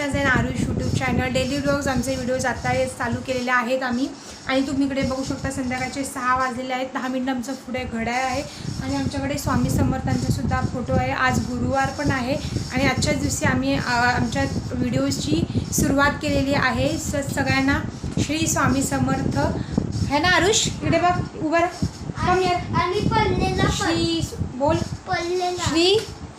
Pratiksha Jain Arush YouTube channel daily blogs आमचे videos आता हे चालू केलेले आहेत आम्ही. आणि तुम्ही इकडे बघू शकता संध्याकाळचे सहा वाजलेले आहेत. दहा मिनिट आमचं पुढे घड्याळ आहे. आणि आमच्याकडे स्वामी समर्थांचा सुद्धा फोटो आहे. आज गुरुवार पण आहे. आणि आजच्याच दिवशी आम्ही आमच्या व्हिडिओजची सुरुवात केलेली आहे. स सगळ्यांना श्री स्वामी समर्थ. है ना आरुष? इकडे बघ उभं श्री बोल. श्री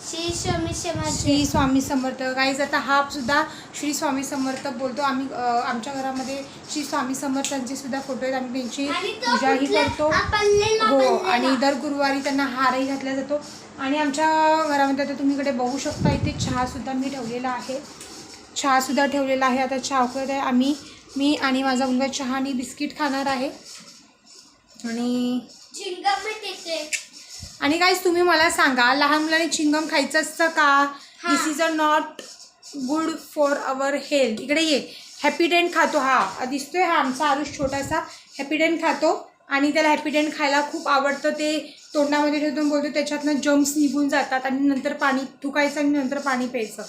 श्री स्वामी श्री स्वामी समर्थ. गाईज आता हा सुद्धा श्री स्वामी समर्थ बोलतो. आम्ही आमच्या घरामध्ये श्री स्वामी समर्थांचे सुद्धा फोटो आहेत. आम्ही त्यांची पूजाही करतो. हा. आणि दर गुरुवारी त्यांना हारही घातला जातो. आणि आमच्या घरामध्ये आता तुम्ही इकडे बघू शकता इथे चहासुद्धा मी ठेवलेला आहे. चहासुद्धा ठेवलेला आहे. आता चहा उकळत आहे. आम्ही मी आणि माझा मुलगा चहा आणि बिस्किट खाणार आहे. आणि आणि गाईज तुम्ही मला सांगा लहान मुलांनी चिंगम खायचं असतं का? This is a not good for our health इकडे ये. हॅपीडेंट खातो. हा दिसतोय हा आमचा आरुष छोटासा. हॅपीडेंट खातो. आणि त्याला हॅपीडेंट खायला खूप आवडतं. ते तोंडामध्ये ठेवून बोलतो त्याच्यातनं जम्स निघून जातात आणि नंतर पाणी थुकायचं आणि नंतर पाणी प्यायचं.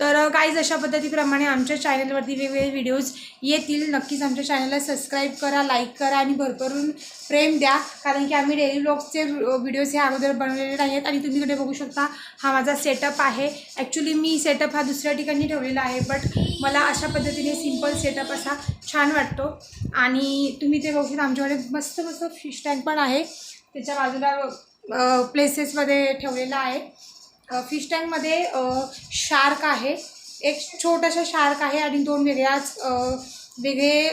तर काहीच अशा पद्धतीप्रमाणे आमच्या चॅनलवरती वेगवेगळे व्हिडिओज येतील. नक्कीच आमच्या चॅनलला सबस्क्राईब करा लाईक करा आणि भरभरून प्रेम द्या. कारण की आम्ही डेली ब्लॉगचे व्हिडिओज हे अगोदर बनवलेले नाही आहेत आणि तुम्ही इकडे बघू शकता हा माझा सेटअप आहे. ॲक्च्युली मी सेटअप हा दुसऱ्या ठिकाणी ठेवलेला आहे बट मला अशा पद्धतीने सिंपल सेटअप असा छान वाटतो. आणि तुम्ही ते बघू शकता आमच्याकडे मस्त मस्त फिश टँक पण आहे. त्याच्या बाजूला प्लेसेसमध्ये ठेवलेला आहे. फिश टँकमध्ये शार्क आहे. एक छोटासा शार्क आहे आणि दोन वेगळ्याच वेगळे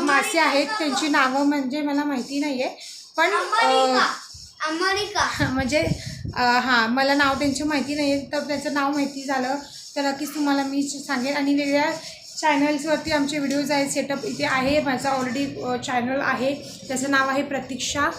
मासे आहेत. त्यांची नावं म्हणजे मला माहिती नाही आहे पण म्हणजे हां मला नाव त्यांचं माहिती नाही आहे तर त्याचं नाव माहिती झालं तर नक्कीच तुम्हाला मी सांगेन. आणि वेगळ्या चॅनल्सवरती आमचे व्हिडिओज आहेत सेटअप इथे आहे. माझा ऑलरेडी चॅनल आहे. त्याचं नाव आहे Pratiksha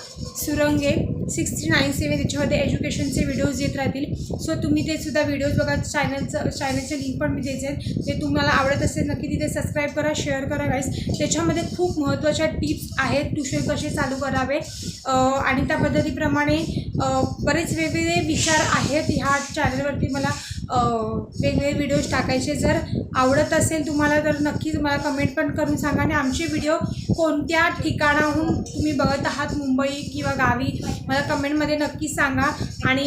Surange. Six three nine seven त्याच्यामध्ये एज्युकेशनचे व्हिडिओज येत राहतील. सो तुम्ही ते सुद्धा व्हिडिओज बघा. चॅनलचं चॅनलचे लिंक पण मी द्यायचे जे तुम्हाला आवडत असेल नक्की तिथे सबस्क्राईब करा शेअर करा गाईस त्याच्यामध्ये खूप महत्त्वाच्या टिप्स आहेत ट्युशन कसे चालू करावे. आणि त्या पद्धतीप्रमाणे बरेच वेगवेगळे विचार आहेत. ह्या चॅनलवरती मला वेगवेगळे व्हिडिओज टाकायचे. जर आवडत असेल तुम्हाला तर नक्कीच मला कमेंट पण करून सांगा. आणि आमचे व्हिडिओ कोणत्या ठिकाणाहून तुम्ही बघत आहात? मुंबई किंवा गावी? मला कमेंटमध्ये नक्की सांगा आणि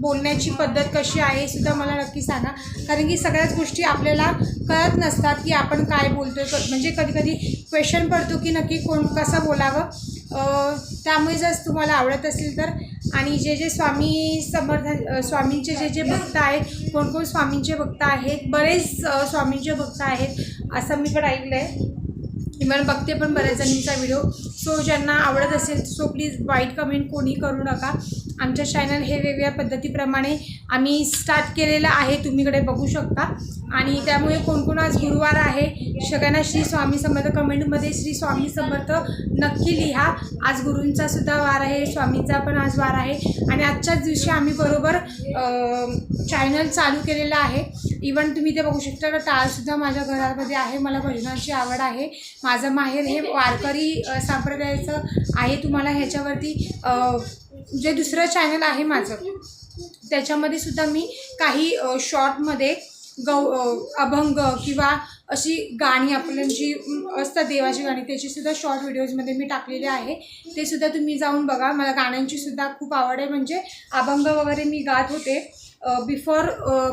बोलण्याची पद्धत कशी आहे सुद्धा मला नक्की सांगा. कारण की सगळ्याच गोष्टी आपल्याला कळत नसतात की आपण काय बोलतो आहे म्हणजे कधी कधी क्वेश्चन पडतो की नक्की कोण कसं बोलावं. त्यामुळे जर तुम्हाला आवडत असेल तर आणि जे जे स्वामी समर्थ स्वामींचे जे जे भक्त आहेत कोण कोण स्वामींचे भक्त आहेत बरेच स्वामींचे भक्त आहेत असं मी पण ऐकलं आहे इव्हन बघते पण बऱ्याच जणींचा व्हिडिओ सो ज्यांना आवडत असेल सो प्लीज वाईट कमेंट कोणी करू नका. आमच्या चॅनल हे वेगवेगळ्या पद्धतीप्रमाणे आम्ही स्टार्ट केलेलं आहे. तुम्हीकडे बघू शकता. आणि त्यामुळे कोण कोण आज गुरुवार आहे सगळ्यांना श्री स्वामी समर्थ कमेंटमध्ये श्री स्वामी समर्थ नक्की लिहा. आज गुरूंचा सुद्धा वार आहे स्वामींचा पण आज वार आहे. आणि आजच्याच दिवशी आम्ही बरोबर चॅनल चालू केलेलं आहे. इवन तुम्ही ते बघू शकता का टाळसुद्धा माझ्या घरामध्ये आहे मला भजनाची आवड आहे. माझं माहेर हे वारकरी संप्रदायाचं आहे. तुम्हाला ह्याच्यावरती जे दुसरं चॅनल आहे माझं त्याच्यामध्ये सुद्धा मी काही शॉर्टमध्ये गौ अभंग किंवा अशी गाणी आपलं जी असतात देवाची गाणी त्याचीसुद्धा शॉर्ट व्हिडिओजमध्ये मी टाकलेले आहे. ते सुद्धा तुम्ही जाऊन बघा. मला गाण्यांची सुद्धा खूप आवड आहे. म्हणजे अभंग वगैरे मी गात होते बिफोर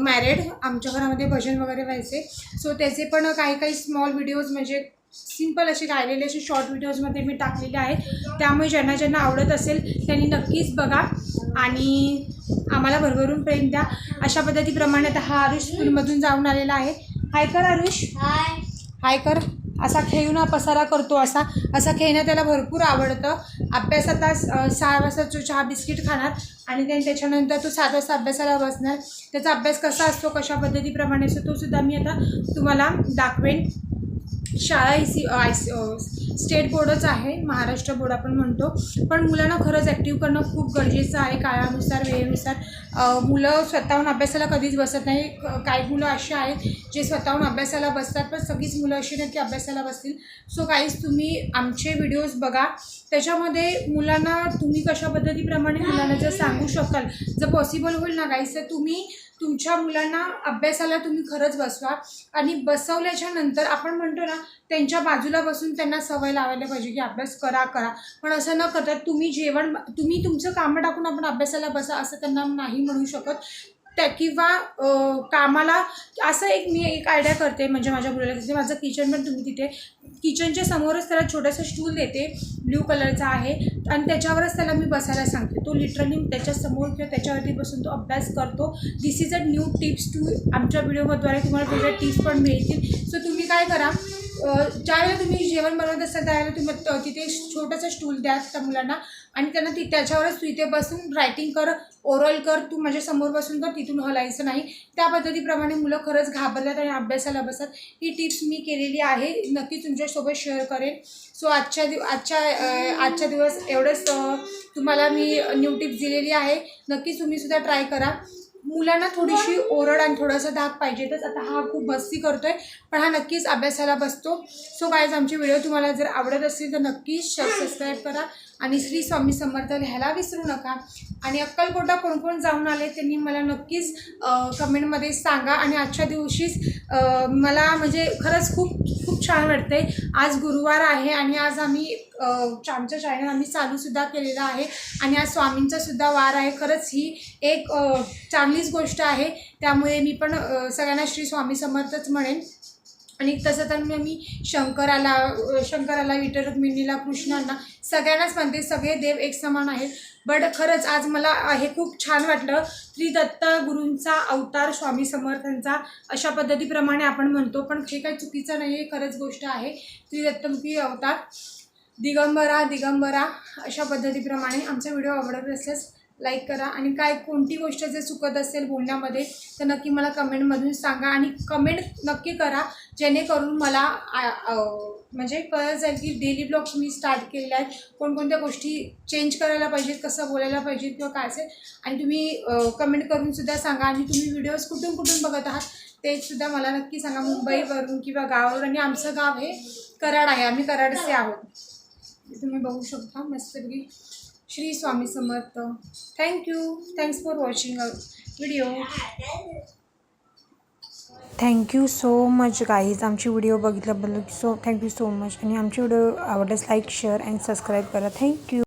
मॅरेड आमच्या घरामध्ये भजन वगैरे व्हायचे. सो त्याचे पण काही काही स्मॉल व्हिडिओज म्हणजे सिंपल असे गायलेले असे शॉर्ट व्हिडिओजमध्ये मी टाकलेले आहेत. त्यामुळे ज्यांना ज्यांना आवडत असेल त्यांनी नक्कीच बघा. आणि आम्हाला भरभरून प्रेम द्या. अशा पद्धतीप्रमाणे आता हा आरुष स्कूलमधून जाऊन आलेला आहे. हाय कर आरुष हाय. हाय कर. असा खेळून हा पसारा करतो असा. असा खेळणं त्याला भरपूर आवडतं. अभ्यासात आज सहा वाजता तो चहा बिस्किट खाणार आणि then त्याच्यानंतर तो सात वाजता अभ्यासाला बसणार. त्याचा अभ्यास कसा असतो कशा पद्धतीप्रमाणे असतो तो सुद्धा मी आता तुम्हाला दाखवेन. शाळा ही सी आय सी स्टेट बोर्डच आहे महाराष्ट्र बोर्ड आपण म्हणतो. पण मुलांना खरंच ॲक्टिव्ह करणं खूप गरजेचं आहे. काळानुसार वेळेनुसार. मुलं स्वतःहून अभ्यासाला कधीच बसत नाही. काही मुलं अशी आहेत जे स्वतःहून अभ्यासाला बसतात पण सगळीच मुलं अशी नाहीत की अभ्यासाला बसतील. सो काहीच तुम्ही आमचे व्हिडिओज बघा. त्याच्यामध्ये मुलांना तुम्ही कशा पद्धतीप्रमाणे मुलांना जर सांगू शकाल जर पॉसिबल होईल ना काहीच तर तुम्ही तुमच्या मुलांना अभ्यासाला तुम्ही खरंच बसवा. आणि बसवल्याच्या नंतर आपण म्हणतो ना त्यांच्या बाजूला बसून त्यांना सवय लावायला पाहिजे की अभ्यास करा करा. पण असं न करता तुम्ही जेवण तुम्ही तुमचं कामं टाकून आपण अभ्यासाला बसा असं त्यांना नाही म्हणू शकत. त्या किंवा कामाला असं एक मी एक आयडिया करते म्हणजे माझ्या मुलाला तिथे माझं किचन पण तुम्ही तिथे किचनच्या समोरच त्याला छोटंसं स्टूल देते ब्ल्यू कलरचा आहे. आणि त्याच्यावरच त्याला मी बसायला सांगते. तो लिटरली त्याच्यासमोर किंवा त्याच्यावरती बसून तो अभ्यास करतो. This is a new tips to आमच्या व्हिडिओद्वारे तुम्हाला वेगळ्या टिप्स पण मिळतील. सो तुम्ही काय करा ज्यावेळेला तुम्ही जेवण बनवत असाल त्यावेळेला तुम्ही तिथे छोटंसं स्टूल द्या त्या मुलांना आणि त्यांना ती त्याच्यावरच तू इथे बसून रायटिंग कर ओरल कर तू माझ्यासमोर बसून कर तिथून हलायचं नाही. त्या पद्धतीप्रमाणे मुलं खरंच घाबरतात आणि अभ्यासाला बसतात. ही टिप्स मी केलेली आहे. नक्की तुमच्यासोबत शेअर करेन. सो आजच्या दिव आजच्या आजच्या दिवस एवढंच. तुम्हाला मी न्यू टिप्स दिलेली आहे. नक्कीच तुम्हीसुद्धा ट्राय करा. मुलांना थोडीशी ओरड आणि थोडासा धाक पाहिजेतच. आता हा खूप मस्ती करतोय पण हा नक्कीच अभ्यासाला बसतो. सो गायज आमचे व्हिडिओ तुम्हाला जर आवडत असतील तर नक्कीच सबस्क्राईब करा. आणि श्री स्वामी समर्थ लिहायला विसरू नका. आणि अक्कलकोटा कोण कोण जाऊन आले त्यांनी मला नक्कीच कमेंटमध्ये सांगा. आणि आजच्या दिवशीच मला म्हणजे खरंच खूप खूप छान वाटतंय. आज गुरुवार आहे आणि आज आम्ही अ, आमचं चॅनल आम्ही चालूसुद्धा केलेलं आहे. आणि आज स्वामींचासुद्धा वार आहे. खरंच ही एक चांगलीच गोष्ट आहे. त्यामुळे मी पण सगळ्यांना श्री स्वामी समर्थच म्हणेन. आणि तसं तर मी मी शंकराला शंकराला विठ्ठल रुक्मिणीला कृष्णांना सगळ्यांनाच म्हणते सगळे देव एक समान आहेत. बट खरंच आज मला हे खूप छान वाटलं. त्रिदत्त गुरूंचा अवतार स्वामी समर्थांचा अशा पद्धतीप्रमाणे आपण म्हणतो. पण हे काही चुकीचं नाही आहे खरंच गोष्ट आहे. त्रिदत्तमुखी अवतार दिगंबरा दिगंबरा अशा पद्धतीप्रमाणे आमचा व्हिडिओ आवडत असल्यास लाईक करा. आणि काय कोणती गोष्ट जर चुकत असेल बोलण्यामध्ये तर नक्की मला कमेंटमधून सांगा. आणि कमेंट नक्की करा. जेणेकरून मला आ- म्हणजे कळत जाईल की डेली ब्लॉग्स मी स्टार्ट केलेले आहेत. कोणकोणत्या गोष्टी चेंज करायला पाहिजेत कसं बोलायला पाहिजेत किंवा काय असेल. आणि तुम्ही कमेंट करूनसुद्धा सांगा. आणि तुम्ही व्हिडिओज कुठून कुठून बघत आहात ते सुद्धा मला नक्की सांगा. मुंबईवरून किंवा गावावर आणि आमचं गाव हे कराड आहे. आम्ही कराडचे आहोत. तुम्ही बघू शकता. मस्तपैकी Shri Swami Samarth. Thank you thanks for watching a video thank you so much guys आमची video बघितल्याबद्दल so thank you so much आणि आमची व्हिडिओ आवडल्यास लाईक शेअर अँड सबस्क्राईब करा. Thank you